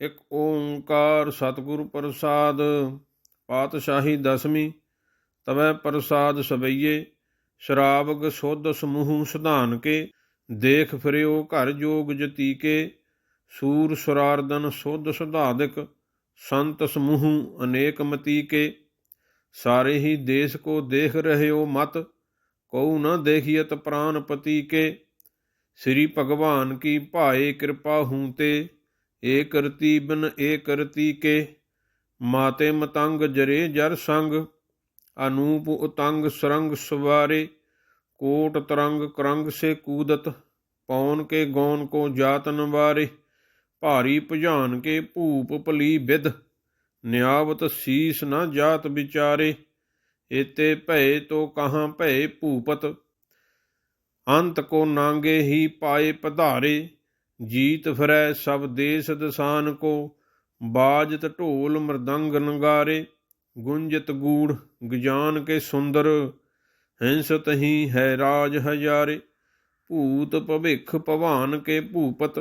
ਇੱਕ ਓੰਕਾਰ ਸਤਿਗੁਰ ਪ੍ਰਸਾਦ, ਪਾਤਸ਼ਾਹੀ ਦਸਵੀਂ, ਤਵੈ ਪ੍ਰਸਾਦ ਸਬਈਏ ਸ਼ਰਾਬਗ ਸੋਧ ਸਮੂਹ ਸੁਧਾਨ ਕੇ, ਦੇਖ ਫਿਰਿਓ ਘਰ ਜੋਗ ਜਤੀਕੇ, ਸੂਰ ਸੁਰਾਰਦਨ ਸੋਧ ਸੁਧਾਦਿਕ, ਸੰਤ ਸਮੂਹ ਅਨੇਕ ਮਤੀਕੇ। ਸਾਰੇ ਹੀ ਦੇਸ਼ ਕੋ ਦੇਖ ਰਹਿਓ ਮਤ, ਕਉ ਨ ਦੇਖੀਅਤ ਪ੍ਰਾਨਪਤੀ ਕੇ ਸ੍ਰੀ ਭਗਵਾਨ ਕੀ ਭਾਏ ਕਿਰਪਾ ਹੂੰ ਤੇ ਏ ਕਰਤੀ ਬਿਨ ਏ ਕਰਤੀ ਕੇ, ਮਾਤੇ ਮਤੰਗ ਜਰੇ ਜਰ ਸੰਗ, ਅਨੂਪ ਉਤੰਗ ਸਰੰਗ ਸਵਾਰੇ, ਕੋਟ ਤਰੰਗ ਕਰੰਗ ਸੇ ਕੂਦਤ, ਪੌਨ ਕੇ ਗੌਨ ਕੋ ਜਾਤਨ ਵਾਰੇ ਭਾਰੀ ਭੁਜਾਨ ਕੇ ਭੂਪ ਭਲੀ ਵਿਦ ਨਿਆਵਤ ਸੀਸ ਨਾ ਜਾਤ ਵਿਚਾਰੇ, ਏਤੇ ਭਏ ਤੋ ਕਹਾਂ ਭਏ ਭੂਪਤ, ਅੰਤ ਕੋ ਨਾਂਗੇ ਹੀ ਪਾਏ ਪਧਾਰੇ ਜੀਤ ਫਿਰੈ ਸਭ ਦੇਸ ਦਸਾਨ ਕੋ, ਬਾਜਤ ਢੋਲ ਮਰਦੰਗ ਨਗਾਰੇ, ਗੁੰਜਤ ਗੂੜ ਗਜਾਨ ਕੇ ਸੁੰਦਰ ਹੰਸਤ ਹੀ ਹੈ ਰਾਜ ਹਜ਼ਾਰੇ, ਭੂਤ ਭਵਿਖ ਭਵਾਨ ਕੇ ਭੂਪਤ,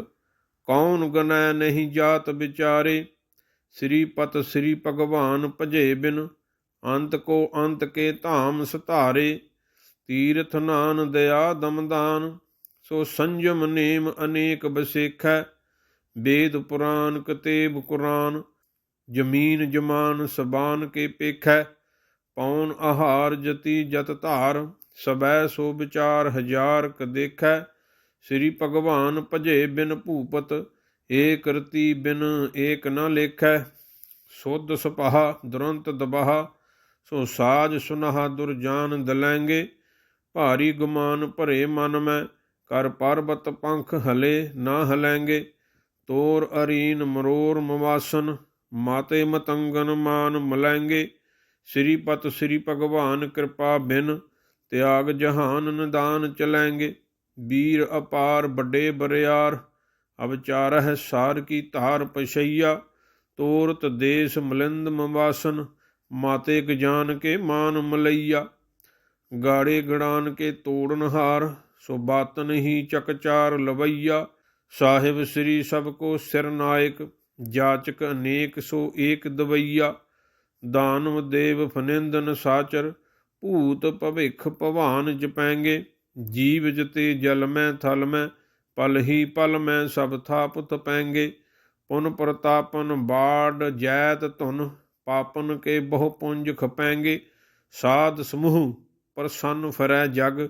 ਕੌਣ ਗਨੈ ਨਹੀਂ ਜਾਤ ਵਿਚਾਰੇ ਸ੍ਰੀ ਪਤ ਸ੍ਰੀ ਭਗਵਾਨ ਭਜੇ ਬਿਨ, ਅੰਤ ਕੋ ਅੰਤ ਕੇ ਧਾਮ ਸਧਾਰੇ, ਤੀਰਥ ਨਾਨ ਦਇਆ ਦਮਦਾਨ ਸੋ ਸੰਜਮ ਨੇਮ ਅਨੇਕ ਬਸੇਖੈ ਵੇਦ ਪੁਰਾਨ ਕਤੇਬ ਕੁਰਾਨ, ਜਮੀਨ ਜਮਾਨ ਸਬਾਨ ਕੇ ਪੇਖੈ ਪੌਨ ਆਹਾਰ ਜਤੀ ਜਤ ਧਾਰ, ਸਬੈ ਸੋ ਵਿਚਾਰ ਹਜ਼ਾਰ ਕ ਦੇਖੈ, ਸ੍ਰੀ ਭਗਵਾਨ ਭਜੇ ਬਿਨ ਭੂਪਤ ਏ ਕਰਤੀ ਬਿਨ ਏਕ ਨ ਲੇਖੈ, ਸੁਧ ਸੁਪਾਹ ਦੁਰੰਤ ਦਬਾਹ, ਸੋ ਸਾਜ ਸੁਨਹਾ ਦੁਰਜਾਨ ਦਲੈਂਗੇ, ਭਾਰੀ ਗੁਮਾਨ ਭਰੇ ਮਨ ਮੈਂ ਕਰ ਪਰਬਤ ਪੰਖ ਹਲੇ ਨਾ ਹਲੈਂਗੇ, ਤੋਰ ਅਰੀਨ ਮਰੋਰ ਮਵਾਸਨ, ਮਾਤੇ ਮਤੰਗਨ ਮਾਨ ਮਲੈਂਗੇ। ਸ੍ਰੀ ਪਤ ਸ੍ਰੀ ਭਗਵਾਨ ਕਿਰਪਾ ਬਿਨ, ਤਿਆਗ ਜਹਾਨ ਨਦਾਨ ਚਲੈਂਗੇ। ਵੀਰ ਅਪਾਰ ਵੱਡੇ ਬਰਿਆਰ, ਅਵਚਾਰਹਿ ਸਾਰ ਕੀ ਧਾਰ ਪਛਈਆ। ਤੋਰਤ ਦੇਸ ਮਲਿੰਦ ਮਵਾਸਨ, ਮਾਤੇ ਗਜਾਨ ਕੇ ਮਾਨ ਮਲਈਆ। ਗਾੜੇ ਗੜਾਨ ਕੇ ਤੋੜਨ ਹਾਰ ਸੋ ਬਾਤਨ ਹੀ ਚਕਚਾਰ ਲਵਈਆ, ਸਾਹਿਬ ਸ੍ਰੀ ਸਭ ਕੋ ਸਿਰ ਨਾਇਕ, ਜਾਚਕ ਅਨੇਕ ਸੋ ਏਕ ਦਵਈਆ। ਦਾਨਵ ਦੇਵ ਫਨਿੰਦਨ ਸਾਚਰ, ਭੂਤ ਭਵਿਖ ਭਵਾਨ ਜਪੈਂਗੇ, ਜੀਵ ਜਤੇ ਜਲ ਮੈਂ ਥਲ ਮੈਂ, ਪਲ ਹੀ ਪਲ ਮੈਂ ਸਭ ਥਾਪੁਤ ਪੈਂਗੇ। ਪੁਨ ਪ੍ਰਤਾਪਨ ਬਾੜ ਜੈਤ ਧੁਨ, ਪਾਪਨ ਕੇ ਬਹੁ ਪੁੰਜ ਖਪੈਂਗੇ। ਸਾਧ ਸਮੂਹ ਪ੍ਰਸੰਨ ਫਰੈ ਜਗ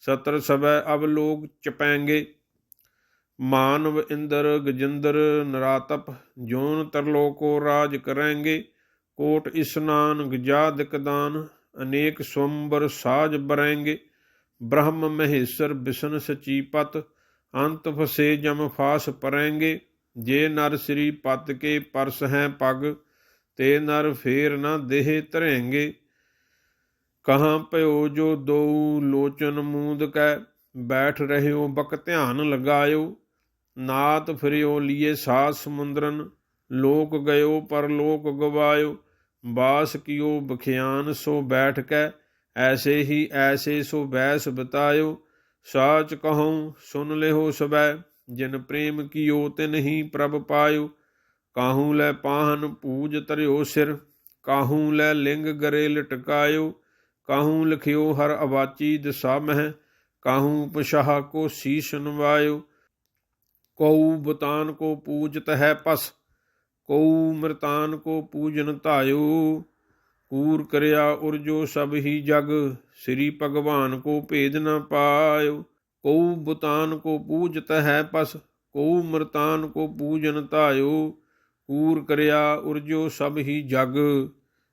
ਸਤਰ ਸਭੈ ਅਬ ਲੋਗ ਚਪੈਂਗੇ, ਮਾਨਵ ਇੰਦਰ ਗਜਿੰਦਰ ਨਰਾਤਪ, ਜੋਨ ਤਰਲੋਕੋ ਰਾਜ ਕਰੈਂਗੇ, ਕੋਟ ਇਸਨਾਨ ਗਜਾ ਦਿਕਦਾਨ ਅਨੇਕ ਸਵੰਬਰ ਸਾਜ ਬਰੈਂਗੇ, ਬ੍ਰਹਮ ਮਹੇਸ਼ਰ ਬਿਸ਼ਨ ਸਚੀਪਤ ਅੰਤ ਫਸੇ ਜਮ ਫਾਸ ਪਰੈਂਗੇ, ਜੇ ਨਰ ਸ੍ਰੀ ਪਤ ਕੇ ਪਰਸ ਹੈ ਪਗ, ਤੇ ਨਰ ਫੇਰ ਨਾ ਦੇਹ ਧਰੇਂਗੇ। ਕਹਾਂ ਭਇਓ ਜੋ ਦੋ ਲੋਚਨ ਮੂੰਦ ਕੈ, ਬੈਠ ਰਹਿਓ ਬਕ ਧਿਆਨ ਲਗਾਇਓ। ਨਾਤ ਫਿਰਿਓ ਲੀਏ ਸਾਸ ਸਮੁੰਦਰਨ, ਲੋਕ ਗਇਓ ਪਰ ਲੋਕ ਗਵਾਇਓ। ਬਾਸ ਕੀਓ ਬਖਿਆਨ ਸੋ ਬੈਠ ਕੈ, ਐਸੇ ਹੀ ਐਸੇ ਸੋ ਬੈਸ ਬਤਾਇਓ। ਸਾਚ ਕਹਉ, ਸੁਨ ਲਿਓ ਸਬੈ, ਜਿਨ ਪ੍ਰੇਮ ਕੀਓ ਤਿਨ ਹੀ ਪ੍ਰਭ ਪਾਇਓ। ਕਾਹੂ ਲੈ ਪਾਹਨ ਪੂਜ ਤਰਿਓ ਸਿਰ, ਕਾਹੂ ਲੈ ਲਿੰਗ ਗਰੇ ਲਟਕਾਇਓ। ਕਾਹੂ ਲਖਿਓ ਹਰ ਅਵਾਚੀ ਦਸਾ ਮਹਿ ਕਾਹੂ ਪਸ਼ਾਹ ਕੋ ਸੀਸ ਨਵਾਇਓ? ਕਉ ਬਤਾਨ ਕੋ ਪੂਜਤ ਹੈ ਪਸ, ਕਉ ਮਰਤਾਨ ਕੋ ਪੂਜਨ ਧਾਇਓ? ਕੂਰ ਕਰਿਆ ਉਰਜੋ ਸਭ ਹੀ ਜਗ, ਸ੍ਰੀ ਭਗਵਾਨ ਕੋ ਭੇਦ ਨ ਪਾਇਓ। ਕਉ ਬਤਾਨ ਕੋ ਪੂਜਤ ਹੈ ਪਸ, ਕਉ ਮਰਤਾਨ ਕੋ ਪੂਜਨ ਧਾਇਓ? ਕੂਰ ਕਰਿਆ ਉਰਜੋ ਸਭ ਹੀ ਜਗ